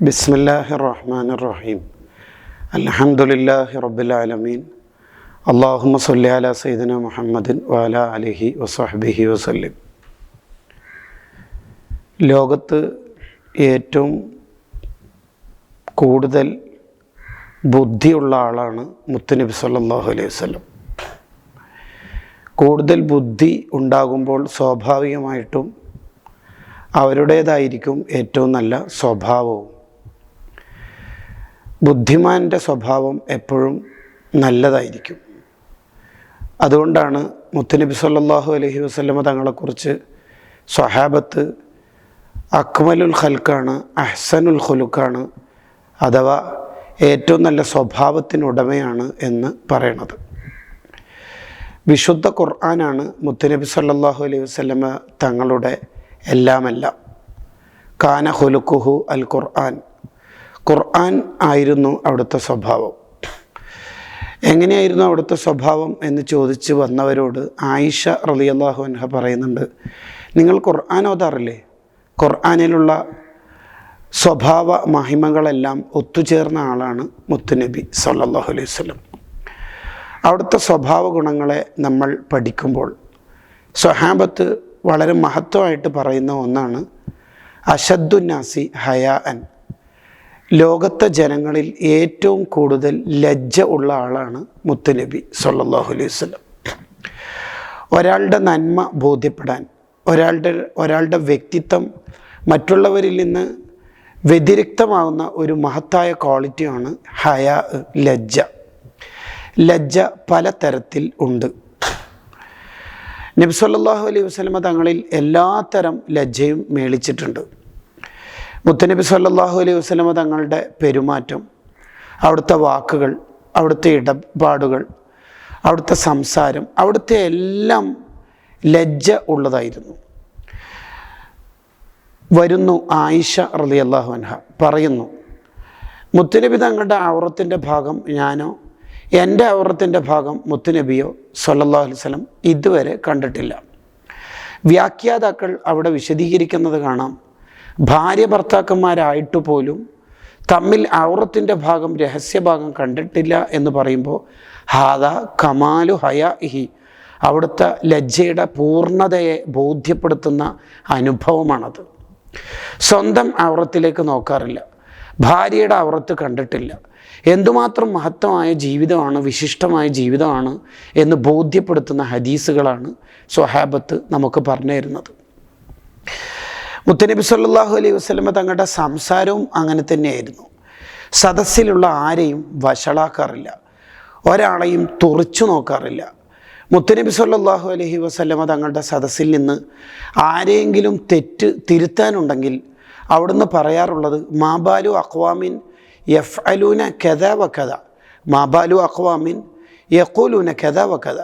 بسم الله الرحمن الرحيم الحمد لله رب العالمين اللهم صل على سيدنا محمد وعلى آله وصحبه وسلم ലോകത്ത് ഏറ്റവും കൂടുതൽ ബുദ്ധിയുള്ള ആളാണ് മുത്തുനബി സല്ലല്ലാഹു അലൈഹി വസല്ലം കൂടുതൽ ബുദ്ധി ഉണ്ടാകുമ്പോൾ സ്വാഭാവികമായിട്ടും അവരുടേതായിരിക്കും ഏറ്റവും നല്ല സ്വഭാവവും ബുദ്ധിമാന്റെ സ്വഭാവം എപ്പോഴും നല്ലതായിരിക്കും. അതുകൊണ്ടാണ് മുത്തുനബി സല്ലാഹു അലഹി വസല്ലമ തങ്ങളെക്കുറിച്ച് സ്വഹാബത്ത് അക്മലുൽ ഖൽക്കാണ് അഹ്സനുൽ ഖുലുക്കാണ് അഥവാ ഏറ്റവും നല്ല സ്വഭാവത്തിനുടമയാണ് എന്ന് പറയണത്. വിശുദ്ധ ഖുർആനാണ് മുത്തുനബി സല്ലാഹു അലൈഹി വസല്ലമ തങ്ങളുടെ എല്ലാമെല്ലാം. കാന ഹുലുക്കുഹു അൽ ഖുർആൻ. ഖുർആൻ ആയിരുന്നു അവിടുത്തെ സ്വഭാവം. എങ്ങനെയായിരുന്നു അവിടുത്തെ സ്വഭാവം എന്ന് ചോദിച്ച് വന്നവരോട് ആയിഷ റളിയല്ലാഹു അൻഹ പറയുന്നുണ്ട് നിങ്ങൾ ഖുർആൻ ഓതാറില്ലേ? ഖുർആാനിലുള്ള സ്വഭാവ മഹിമകളെല്ലാം ഒത്തുചേർന്ന ആളാണ് മുത്തുനബി സല്ലാഹു അലൈഹി വസല്ലം. അവിടുത്തെ സ്വഭാവ ഗുണങ്ങളെ നമ്മൾ പഠിക്കുമ്പോൾ സ്വഹാബത്ത് വളരെ മഹത്വമായിട്ട് പറയുന്ന ഒന്നാണ് അഷദ്ദുന്നാസി ഹയാ അൻ ലോകത്തെ ജനങ്ങളിൽ ഏറ്റവും കൂടുതൽ ലജ്ജ ഉള്ള ആളാണ് മുത്തുനബി സല്ലല്ലാഹു അലൈഹി വസല്ലം. ഒരാളുടെ നന്മ ബോധ്യപ്പെടാൻ ഒരാളുടെ ഒരാളുടെ വ്യക്തിത്വം മറ്റുള്ളവരിൽ നിന്ന് വ്യതിരിക്തമാവുന്ന ഒരു മഹത്തായ ക്വാളിറ്റിയാണ് ഹയാ ലജ്ജ. ലജ്ജ പല തരത്തിൽ ഉണ്ട് നബ്സല്ലാഹു അലൈഹി വസ്ലമ തങ്ങളിൽ എല്ലാത്തരം ലജ്ജയും മേളിച്ചിട്ടുണ്ട്. മുത്തനബി സല്ലാഹു അലൈഹി വസ്ലമ തങ്ങളുടെ പെരുമാറ്റം അവിടുത്തെ വാക്കുകൾ അവിടുത്തെ ഇടപാടുകൾ അവിടുത്തെ സംസാരം അവിടുത്തെ എല്ലാം ലജ്ജ ഉള്ളതായിരുന്നു. വരുന്നു ആയിഷ റലി അള്ളാഹു അൻഹ പറയുന്നു മുത്തുനബി തങ്ങളുടെ ഔറത്തിന്റെ ഭാഗം ഞാനോ? എന്റെ ഔറത്തിന്റെ ഭാഗം മുത്തുനബിയോ സല്ലല്ലാഹു അലൈഹി വസല്ലം ഇതുവരെ കണ്ടിട്ടില്ല. വ്യാഖ്യാതാക്കൾ അവിടെ വിശദീകരിക്കുന്നത് കാണാം. ഭാര്യ ഭർത്താക്കന്മാരായിട്ട് പോലും തമ്മിൽ ഔറത്തിന്റെ ഭാഗം രഹസ്യഭാഗം കണ്ടിട്ടില്ല എന്ന് പറയുമ്പോൾ ഹാദ കമാലു ഹയ ഇഹി അവിടുത്തെ ലജ്ജയുടെ പൂർണതയെ ബോധ്യപ്പെടുത്തുന്ന അനുഭവമാണത്. സ്വന്തം ഔറത്തിലേക്ക് നോക്കാറില്ല. ഭാര്യയുടെ ഔറത്ത് കണ്ടിട്ടില്ല. എന്തുമാത്രം മഹത്വമായ ജീവിതമാണ് വിശിഷ്ടമായ ജീവിതമാണ് എന്ന് ബോധ്യപ്പെടുത്തുന്ന ഹദീസുകളാണ് സ്വഹാബത്ത് നമുക്ക് പറഞ്ഞു തരുന്നത് മുത്തനബി സല്ലാഹു അലൈഹി വസ്ലമ തങ്ങളുടെ സംസാരവും അങ്ങനെ തന്നെയായിരുന്നു. സദസ്സിലുള്ള ആരെയും വഷളാക്കാറില്ല. ഒരാളെയും തുറച്ചു നോക്കാറില്ല. മുത്തനബി സല്ലാഹു അലഹി വസ്ലമ തങ്ങളുടെ സദസ്സിൽ നിന്ന് ആരെയെങ്കിലും തെറ്റ് തിരുത്താനുണ്ടെങ്കിൽ അവിടുന്ന് പറയാറുള്ളത് മാബാലു അഖ്വാമിൻ യഫ് അലൂന കഥ വ കഥ മാബാലു അഖ്വാമിൻ യക്കൂലൂന കഥ വ കഥ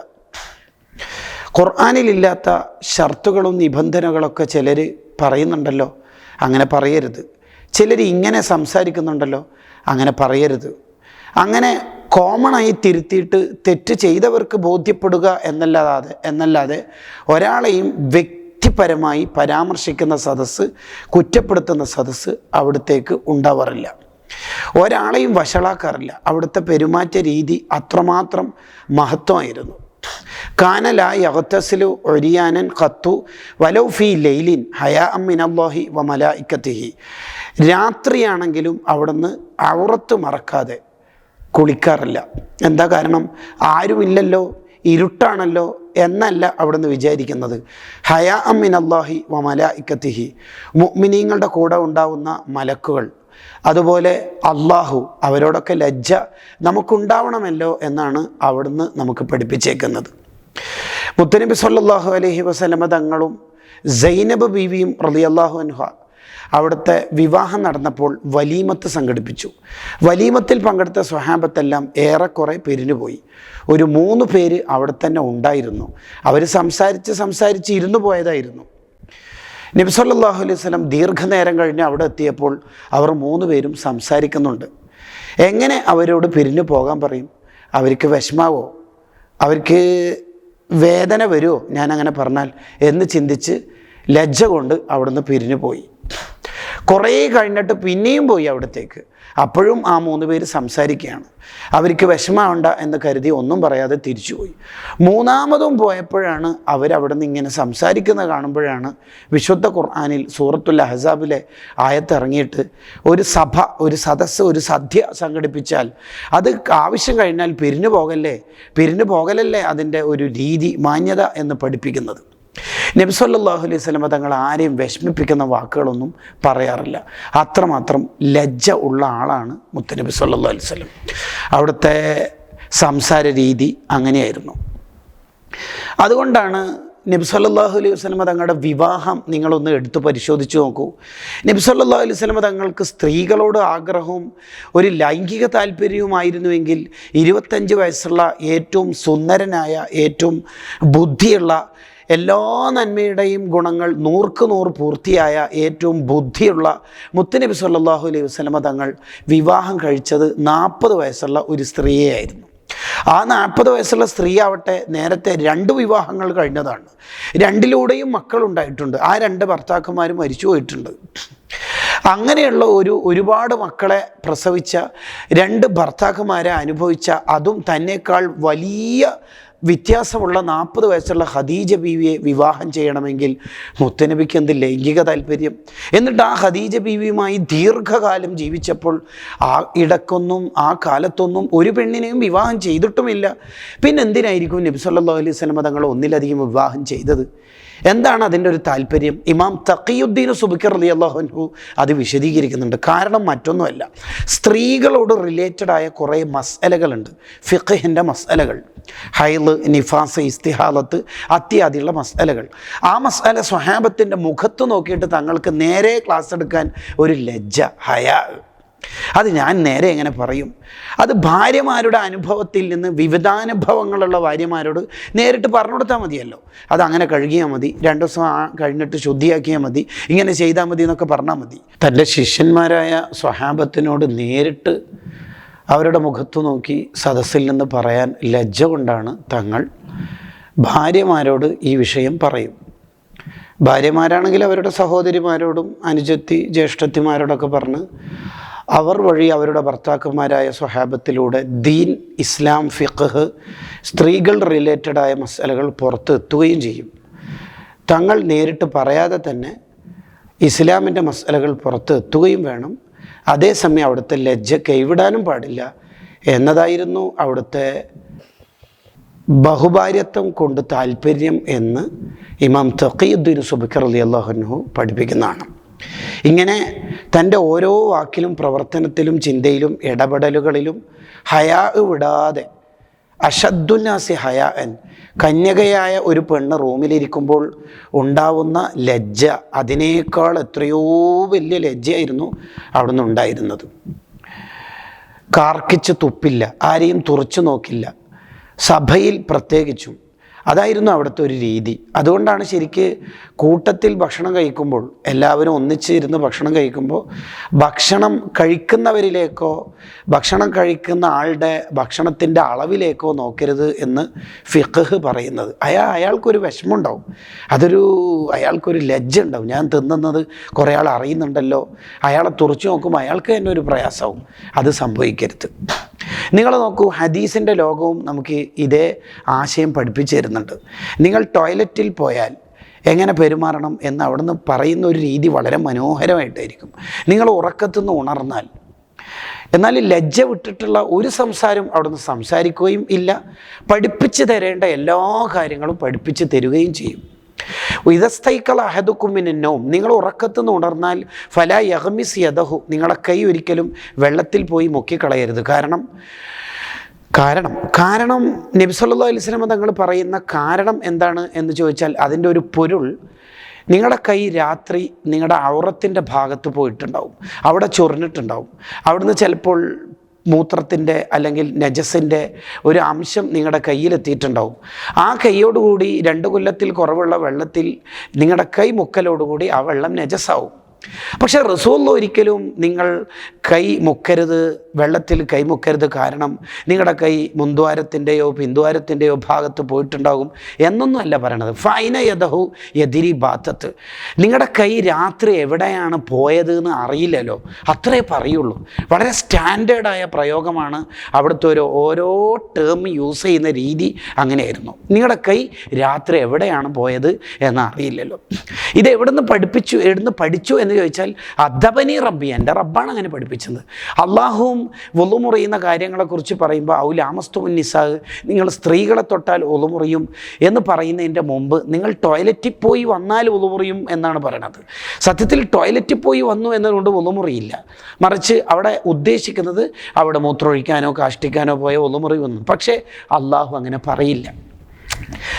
ഖുർആാനിലില്ലാത്ത ഷർത്തുകളും നിബന്ധനകളൊക്കെ ചിലർ പറയുന്നുണ്ടല്ലോ. അങ്ങനെ പറയരുത്. ചിലർ ഇങ്ങനെ സംസാരിക്കുന്നുണ്ടല്ലോ. അങ്ങനെ പറയരുത്. അങ്ങനെ കോമണായി തിരുത്തിയിട്ട് തെറ്റ് ചെയ്തവർക്ക് ബോധ്യപ്പെടുക എന്നല്ലാതെ എന്നല്ലാതെ ഒരാളെയും വ്യക്തിപരമായി പരാമർശിക്കുന്ന സദസ്സ് കുറ്റപ്പെടുത്തുന്ന സദസ്സ് അവിടത്തേക്ക് ഉണ്ടാവാറില്ല. ഒരാളെയും വഷളാക്കാറില്ല. അവിടുത്തെ പെരുമാറ്റ രീതി അത്രമാത്രം മഹത്വമായിരുന്നു. കാനല യഹത്തസിലു ഒരിയാനൻ ഖത്തു വലൗ ഫി ലൈലിൻ ഹയാ അമ്മിനല്ലാഹി വ മലായിക്കത്തിഹി. രാത്രിയാണെങ്കിലും അവിടുന്ന് ഔറത്ത് മറക്കാതെ കുളിക്കാറില്ല. എന്താ കാരണം? ആരുമില്ലല്ലോ ഇരുട്ടാണല്ലോ എന്നല്ല അവിടുന്ന് വിചാരിക്കുന്നത്. ഹയാ അമ്മിൻ അള്ളാഹി വ മലായിക്കത്തിഹി. മുഅ്മിനീങ്ങളുടെ കൂടെ ഉണ്ടാവുന്ന മലക്കുകൾ അതുപോലെ അള്ളാഹു അവരോടൊക്കെ ലജ്ജ നമുക്കുണ്ടാവണമല്ലോ എന്നാണ് അവിടുന്ന് നമുക്ക് പഠിപ്പിച്ചേക്കുന്നത്. മുത്തനബി സല്ലാഹു അലഹി വസ്ലമ തങ്ങളും സൈനബ് ബീവിയും റളിയല്ലാഹു അൻഹ അവിടുത്തെ വിവാഹം നടന്നപ്പോൾ വലീമത്ത് സംഘടിപ്പിച്ചു. വലീമത്തിൽ പങ്കെടുത്ത സ്വഹാബത്തെല്ലാം ഏറെക്കുറെ പിരിഞ്ഞുപോയി. ഒരു മൂന്ന് പേര് അവിടെ തന്നെ ഉണ്ടായിരുന്നു. അവർ സംസാരിച്ച് സംസാരിച്ച് ഇരുന്നു പോയതായിരുന്നു. നബിസല്ലാഹു അലൈഹി സ്വലം ദീർഘനേരം കഴിഞ്ഞ് അവിടെ എത്തിയപ്പോൾ അവർ മൂന്ന് പേരും സംസാരിക്കുന്നുണ്ട്. എങ്ങനെ അവരോട് പിരിഞ്ഞു പോകാൻ പറയും? അവർക്ക് വിഷമാവോ? അവർക്ക് വേദന വരുമോ ഞാനങ്ങനെ പറഞ്ഞാൽ എന്ന് ചിന്തിച്ച് ലജ്ജ കൊണ്ട് അവിടുന്ന് പിരിഞ്ഞു പോയി. കുറേ കഴിഞ്ഞിട്ട് പിന്നെയും പോയി അവിടത്തേക്ക്. അപ്പോഴും ആ മൂന്ന് പേര് സംസാരിക്കുകയാണ്. അവർക്ക് വിഷമമുണ്ട എന്ന് കരുതി ഒന്നും പറയാതെ തിരിച്ചുപോയി. മൂന്നാമതും പോയപ്പോഴാണ് അവരവിടെ നിന്ന് ഇങ്ങനെ സംസാരിക്കുന്നത് കാണുമ്പോഴാണ് വിശുദ്ധ ഖുർആാനിൽ സൂറത്തുൽ അഹസാബിലെ ആയത്തിറങ്ങിയിട്ട് ഒരു സഭ ഒരു സദസ്സ് ഒരു സദ്യ സംഘടിപ്പിച്ചാൽ അത് ആവശ്യം കഴിഞ്ഞാൽ പിരിഞ്ഞു പോകല്ലേ? പിരിഞ്ഞു പോകലല്ലേ അതിന്റെ ഒരു രീതി മാന്യത എന്ന് പഠിപ്പിക്കുന്നത്? നബി സല്ലല്ലാഹു അലൈഹി സ്വലമ തങ്ങൾ ആരെയും വിഷമിപ്പിക്കുന്ന വാക്കുകളൊന്നും പറയാറില്ല. അത്രമാത്രം ലജ്ജ ഉള്ള ആളാണ് മുത്തനബി സല്ലല്ലാഹു അലൈഹി സ്വലം അവിടുത്തെ സംസാര രീതി അങ്ങനെയായിരുന്നു. അതുകൊണ്ടാണ് നബി സല്ലല്ലാഹു അലൈഹി വസല്ലമ തങ്ങളുടെ വിവാഹം നിങ്ങളൊന്ന് എടുത്തു പരിശോധിച്ച് നോക്കൂ. നബി സല്ലല്ലാഹു അലൈഹി വസല്ലമ തങ്ങൾക്ക് സ്ത്രീകളോട് ആഗ്രഹവും ഒരു ലൈംഗിക താല്പര്യവുമായിരുന്നുവെങ്കിൽ ഇരുപത്തഞ്ച് വയസ്സുള്ള ഏറ്റവും സുന്ദരനായ ഏറ്റവും ബുദ്ധിയുള്ള എല്ലാ നന്മയുടെയും ഗുണങ്ങൾ നൂർക്ക് നൂറ് പൂർത്തിയായ ഏറ്റവും ബുദ്ധിയുള്ള മുത്തുനബി സല്ലാഹു അലൈഹി വസ്ലമ തങ്ങൾ വിവാഹം കഴിച്ചത് നാൽപ്പത് വയസ്സുള്ള ഒരു സ്ത്രീയെ ആയിരുന്നു ആ നാൽപ്പത് വയസ്സുള്ള സ്ത്രീ ആവട്ടെ നേരത്തെ രണ്ട് വിവാഹങ്ങൾ കഴിഞ്ഞതാണ്. രണ്ടിലൂടെയും മക്കളുണ്ടായിട്ടുണ്ട്. ആ രണ്ട് ഭർത്താക്കന്മാരും മരിച്ചു പോയിട്ടുണ്ട്. അങ്ങനെയുള്ള ഒരു ഒരുപാട് മക്കളെ പ്രസവിച്ച രണ്ട് ഭർത്താക്കന്മാരെ അനുഭവിച്ച അതും തന്നെക്കാൾ വലിയ വ്യത്യാസമുള്ള നാൽപ്പത് വയസ്സുള്ള ഖദീജ ബീവിയെ വിവാഹം ചെയ്യണമെങ്കിൽ മുത്തനബിക്ക് എന്ത് ലൈംഗിക താല്പര്യം? എന്നിട്ട് ആ ഖദീജ ബീവിയുമായി ദീർഘകാലം ജീവിച്ചപ്പോൾ ആ ഇടക്കൊന്നും ആ കാലത്തൊന്നും ഒരു പെണ്ണിനെയും വിവാഹം ചെയ്തിട്ടുമില്ല. പിന്നെ എന്തിനായിരിക്കും നബി സല്ലല്ലാഹു അലൈഹി സ്വലമ തങ്ങൾ ഒന്നിലധികം വിവാഹം ചെയ്തത്? എന്താണ് അതിന്റെ ഒരു താല്പര്യം? ഇമാം തഖിയുദ്ദീൻ സുബിക്കർ അലി അള്ളാഹുൻഹു അത് വിശദീകരിക്കുന്നുണ്ട്. കാരണം മറ്റൊന്നുമല്ല. സ്ത്രീകളോട് റിലേറ്റഡ് ആയ കുറേ മസലകളുണ്ട് ഫിഖഹിന്റെ മസലകൾ ഹൈൽ നിഫാസ് ഇസ്തിഹാലത്ത് അത്യാദിയുള്ള മസലകൾ ആ മസാല സ്വഹാബത്തിന്റെ മുഖത്ത് നോക്കിയിട്ട് തങ്ങൾക്ക് നേരെ ക്ലാസ് എടുക്കാൻ ഒരു ലജ്ജ ഹയാ. അത് ഞാൻ നേരെ എങ്ങനെ പറയും. അത് ഭാര്യമാരുടെ അനുഭവത്തിൽ നിന്ന് വിവിധാനുഭവങ്ങളുള്ള ഭാര്യമാരോട് നേരിട്ട് പറഞ്ഞു കൊടുത്താൽ മതിയല്ലോ. അത് അങ്ങനെ കഴുകിയാൽ മതി. രണ്ട് ദിവസം കഴിഞ്ഞിട്ട് ശുദ്ധിയാക്കിയാൽ മതി. ഇങ്ങനെ ചെയ്താൽ മതി എന്നൊക്കെ പറഞ്ഞാൽ മതി. തന്റെ ശിഷ്യന്മാരായ സ്വഹാബത്തിനോട് നേരിട്ട് അവരുടെ മുഖത്തു നോക്കി സദസ്സിൽ നിന്ന് പറയാൻ ലജ്ജ കൊണ്ടാണ് തങ്ങൾ ഭാര്യമാരോട് ഈ വിഷയം പറയും. ഭാര്യമാരാണെങ്കിൽ അവരുടെ സഹോദരിമാരോടും അനുജത്തി ജ്യേഷ്ഠത്തിമാരോടൊക്കെ പറഞ്ഞ് അവർ വഴി അവരുടെ ഭർത്താക്കന്മാരായ സ്വഹാബത്തിലൂടെ ദീൻ ഇസ്ലാം ഫിഖ് സ്ത്രീകൾ റിലേറ്റഡായ മസാലകൾ പുറത്ത് എത്തുകയും ചെയ്യും. തങ്ങൾ നേരിട്ട് പറയാതെ തന്നെ ഇസ്ലാമിന്റെ മസാലകൾ പുറത്ത് എത്തുകയും വേണം അതേസമയം അവിടുത്തെ ലജ്ജ കൈവിടാനും പാടില്ല എന്നതായിരുന്നു അവിടുത്തെ ബഹുഭാര്യത്വം കൊണ്ട് താല്പര്യം എന്ന് ഇമാം തഖീദ്ദീൻ സുബിക്കർ അലി അള്ളാഹുനു പഠിപ്പിക്കുന്നതാണ്. ഇങ്ങനെ തന്റെ ഓരോ വാക്കിലും പ്രവർത്തനത്തിലും ചിന്തയിലും ഇടപെടലുകളിലും ഹയാ വിടാതെ അഷദ്ദുന്നാസി ഹയാൻ കന്യകയായ ഒരു പെണ്ണ് റൂമിലിരിക്കുമ്പോൾ ഉണ്ടാവുന്ന ലജ്ജ അതിനേക്കാൾ എത്രയോ വലിയ ലജ്ജയായിരുന്നു അവിടുന്ന് ഉണ്ടായിരുന്നത്. കാർക്കിച്ച് തുപ്പില്ല ആരെയും തുറച്ചു നോക്കില്ല. സഭയിൽ പ്രത്യേകിച്ചും അതായിരുന്നു അവിടുത്തെ ഒരു രീതി. അതുകൊണ്ടാണ് ശരിക്ക് കൂട്ടത്തിൽ ഭക്ഷണം കഴിക്കുമ്പോൾ എല്ലാവരും ഒന്നിച്ചിരുന്ന് ഭക്ഷണം കഴിക്കുമ്പോൾ ഭക്ഷണം കഴിക്കുന്നവരിലേക്കോ ഭക്ഷണം കഴിക്കുന്ന ആളുടെ ഭക്ഷണത്തിന്റെ അളവിലേക്കോ നോക്കരുത് എന്ന് ഫിഖ് പറയുന്നത്. അയാൾ അയാൾക്കൊരു വിഷമമുണ്ടാവും. അതൊരു അയാൾക്കൊരു ലജ്ജ ഉണ്ടാവും ഞാൻ തിന്നുന്നത് കുറേ ആൾ അറിയുന്നുണ്ടല്ലോ. അയാളെ തുറച്ചു നോക്കുമ്പോൾ അയാൾക്ക് തന്നെ ഒരു പ്രയാസവും. അത് സംഭവിക്കരുത്. നിങ്ങൾ നോക്കൂ ഹദീസിന്റെ ലോകവും നമുക്ക് ഇതേ ആശയം പഠിപ്പിച്ചു തരുന്നുണ്ട് നിങ്ങൾ ടോയ്ലറ്റിൽ പോയാൽ എങ്ങനെ പെരുമാറണം എന്ന് അവിടുന്ന് പറയുന്ന ഒരു രീതി വളരെ മനോഹരമായിട്ടായിരിക്കും. നിങ്ങൾ ഉറക്കത്തുനിന്ന് ഉണർന്നാൽ എന്നാൽ ലജ്ജ വിട്ടിട്ടുള്ള ഒരു സംസാരം അവിടുന്ന് സംസാരിക്കുകയും ഇല്ല. പഠിപ്പിച്ചു തരേണ്ട എല്ലാ കാര്യങ്ങളും പഠിപ്പിച്ചു തരുകയും ചെയ്യും. ഇതസ്തൈക്കൾ അഹദുക്കുമിനോം നിങ്ങൾ ഉറക്കത്തുനിന്ന് ഉണർന്നാൽ ഫല യഹമിസ് യദഹു. നിങ്ങളുടെ കൈ ഒരിക്കലും വെള്ളത്തിൽ പോയി മുക്കിക്കളയരുത്. കാരണം കാരണം കാരണം നബി സല്ലല്ലാഹു അലൈഹി വസല്ലം തങ്ങൾ പറയുന്ന കാരണം എന്താണ് എന്ന് ചോദിച്ചാൽ അതിന്റെ ഒരു പൊരുൾ നിങ്ങളുടെ കൈ രാത്രി നിങ്ങളുടെ ഔറത്തിന്റെ ഭാഗത്ത് പോയിട്ടുണ്ടാവും അവിടെ ചൊറിഞ്ഞിട്ടുണ്ടാവും. അവിടുന്ന് ചിലപ്പോൾ മൂത്രത്തിന്റെ അല്ലെങ്കിൽ നജസിന്റെ ഒരു അംശം നിങ്ങളുടെ കയ്യിലെത്തിയിട്ടുണ്ടാവും ആ കൈയോടുകൂടി രണ്ട് കൊല്ലത്തിൽ കുറവുള്ള വെള്ളത്തിൽ നിങ്ങളുടെ കൈ മുക്കലോടുകൂടി ആ വെള്ളം നജസാവും പക്ഷെ റസൂള്ള ഒരിക്കലും നിങ്ങൾ കൈ മുക്കരുത് വെള്ളത്തിൽ കൈ മുക്കരുത് കാരണം നിങ്ങളുടെ കൈ മുന്ദ്വാരത്തിന്റെയോ പിന്ദ്വാരത്തിന്റെയോ ഭാഗത്ത് പോയിട്ടുണ്ടാകും എന്നൊന്നും അല്ല പറയണത്. ഫൈന യദഹു യതിരി ബാത്തത്ത്. നിങ്ങളുടെ കൈ രാത്രി എവിടെയാണ് പോയത് എന്ന് അറിയില്ലല്ലോ. അത്രേ പറയുള്ളൂ. വളരെ സ്റ്റാൻഡേർഡായ പ്രയോഗമാണ് അവിടുത്തെ ഒരു ഓരോ ടേം യൂസ് ചെയ്യുന്ന രീതി അങ്ങനെയായിരുന്നു. നിങ്ങളുടെ കൈ രാത്രി എവിടെയാണ് പോയത് എന്ന് അറിയില്ലല്ലോ ഇത് എവിടുന്ന് പഠിപ്പിച്ചു എവിടുന്ന് പഠിച്ചു എന്ന് ചോദിച്ചാൽ അദബനി റബ്ബി എന്റെ റബ്ബാണ് അങ്ങനെ പഠിപ്പിച്ചത്. അള്ളാഹുവും ഒളുമുറിയുന്ന കാര്യങ്ങളെക്കുറിച്ച് പറയുമ്പോൾ ഔ ഔലാമസ്തുമുൻ നിസാഹ് നിങ്ങൾ സ്ത്രീകളെ തൊട്ടാൽ ഒളുമുറിയും എന്ന് പറയുന്നതിന്റെ മുമ്പ് നിങ്ങൾ ടോയ്ലറ്റിൽ പോയി വന്നാൽ ഒളുമുറിയും എന്നാണ് പറയണത്. സത്യത്തിൽ ടോയ്ലറ്റിൽ പോയി വന്നു എന്നതുകൊണ്ട് ഒളുമുറിയില്ല. മറിച്ച് അവിടെ ഉദ്ദേശിക്കുന്നത് അവിടെ മൂത്രമൊഴിക്കാനോ കാഷ്ടിക്കാനോ പോയ ഒളുമുറി വന്നു പക്ഷേ അള്ളാഹു അങ്ങനെ പറയില്ല.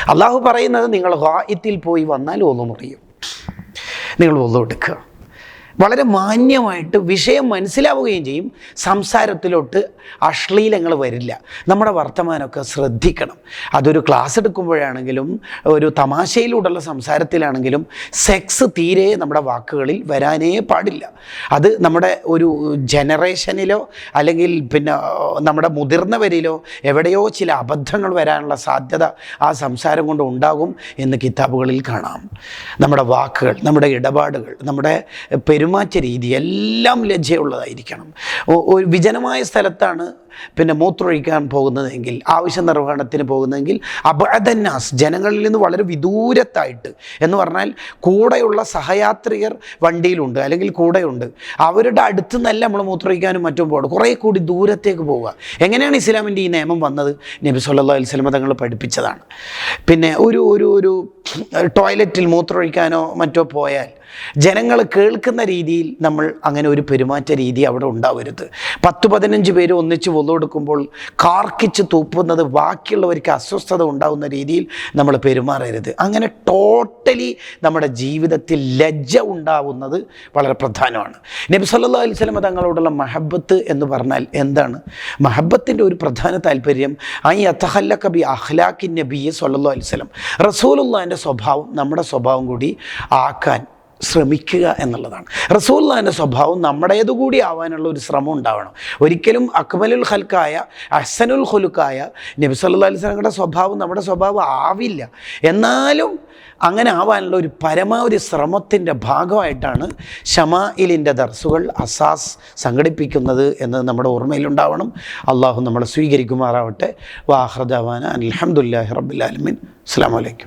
അള്ളാഹു പറയുന്നത് നിങ്ങൾ ഹായിത്തിൽ പോയി വന്നാൽ ഒളുമുറിയും. നിങ്ങൾ ഒന്നു എടുക്കുക. വളരെ മാന്യമായിട്ട് വിഷയം മനസ്സിലാവുകയും ചെയ്യും. സംസാരത്തിലോട്ട് അശ്ലീലങ്ങൾ വരില്ല. നമ്മുടെ വർത്തമാനമൊക്കെ ശ്രദ്ധിക്കണം. അതൊരു ക്ലാസ് എടുക്കുമ്പോഴാണെങ്കിലും ഒരു തമാശയിലൂടെയുള്ള സംസാരത്തിലാണെങ്കിലും സെക്സ് തീരെ നമ്മുടെ വാക്കുകളിൽ വരാനേ പാടില്ല. അത് നമ്മുടെ ഒരു ജനറേഷനിലോ അല്ലെങ്കിൽ പിന്നെ നമ്മുടെ മുതിർന്നവരിലോ എവിടെയോ ചില അബദ്ധങ്ങൾ വരാനുള്ള സാധ്യത ആ സംസാരം കൊണ്ട് ഉണ്ടാകും എന്ന് കിതാബുകളിൽ കാണാം. നമ്മുടെ വാക്കുകൾ നമ്മുടെ ഇടപാടുകൾ നമ്മുടെ പെരുമാറ്റ രീതി എല്ലാം ലജ്ജയുള്ളതായിരിക്കണം. ഒരു വിജനമായ സ്ഥലത്താണ് പിന്നെ മൂത്രമൊഴിക്കാൻ പോകുന്നതെങ്കിൽ ആവശ്യ നിർവഹണത്തിന് പോകുന്നതെങ്കിൽ അബദന്നാസ് ജനങ്ങളിൽ നിന്ന് വളരെ വിദൂരത്തായിട്ട് എന്ന് പറഞ്ഞാൽ കൂടെയുള്ള സഹയാത്രികർ വണ്ടിയിലുണ്ട് അല്ലെങ്കിൽ കൂടെയുണ്ട്. അവരുടെ അടുത്ത് നിന്നല്ല നമ്മൾ മൂത്രമൊഴിക്കാനും മറ്റും പോകണം കുറേ കൂടി ദൂരത്തേക്ക് പോവുക. എങ്ങനെയാണ് ഇസ്ലാമിന്റെ ഈ നിയമം വന്നത്? നബി സല്ലാ അലൈഹി വസല്ലം തങ്ങൾ പഠിപ്പിച്ചതാണ്. പിന്നെ ഒരു ഒരു ഒരു ടോയ്ലറ്റിൽ മൂത്രമൊഴിക്കാനോ മറ്റോ പോയാൽ ജനങ്ങൾ കേൾക്കുന്ന രീതിയിൽ നമ്മൾ അങ്ങനെ ഒരു പെരുമാറ്റ രീതി അവിടെ ഉണ്ടാവരുത്. പത്ത് പതിനഞ്ച് പേര് ഒന്നിച്ച് കൊടുക്കുമ്പോൾ കാർക്കിച്ച് തൂപ്പുന്നത് ബാക്കിയുള്ളവർക്ക് അസ്വസ്ഥത ഉണ്ടാകുന്ന രീതിയിൽ നമ്മൾ പെരുമാറരുത്. അങ്ങനെ ടോട്ടലി നമ്മുടെ ജീവിതത്തിൽ ലജ്ജ ഉണ്ടാവുന്നത് വളരെ പ്രധാനമാണ്. നബി സല്ലാ സ്വലമ തങ്ങളോടുള്ള മഹബത്ത് എന്ന് പറഞ്ഞാൽ എന്താണ്? മഹബത്തിന്റെ ഒരു പ്രധാന താല്പര്യം ഐ അത്തഹല്ല കബി അഹ്ലാഖിൻ നബിയെ സല്ലാ സ്വലം റസൂലുള്ളാഹിന്റെ സ്വഭാവം നമ്മുടെ സ്വഭാവം കൂടി ആക്കാൻ ശ്രമിക്കുക എന്നുള്ളതാണ്. റസൂല്ലാന്റെ സ്വഭാവം നമ്മുടേതുകൂടി ആവാനുള്ള ഒരു ശ്രമം ഉണ്ടാവണം. ഒരിക്കലും അക്മലുൽ ഹൽക്കായ അഹ്സനുൽ ഹുലുക്കായ നബി സല്ലാ അലൈഹി സ്വലങ്ങളുടെ സ്വഭാവം നമ്മുടെ സ്വഭാവം ആവില്ല. എന്നാലും അങ്ങനെ ആവാനുള്ള ഒരു പരമാവധി ശ്രമത്തിന്റെ ഭാഗമായിട്ടാണ് ഷമായിലിന്റെ ദർസുകൾ അസാസ് സംഘടിപ്പിക്കുന്നത് എന്ന് നമ്മുടെ ഓർമ്മയിലുണ്ടാവണം. അള്ളാഹു നമ്മളെ സ്വീകരിക്കുമാറാവട്ടെ. വാഹ്റദാവാന അലഹമുല്ലാഹി റബ്ബുലാലമിൻ അസ്സാം വലൈക്കും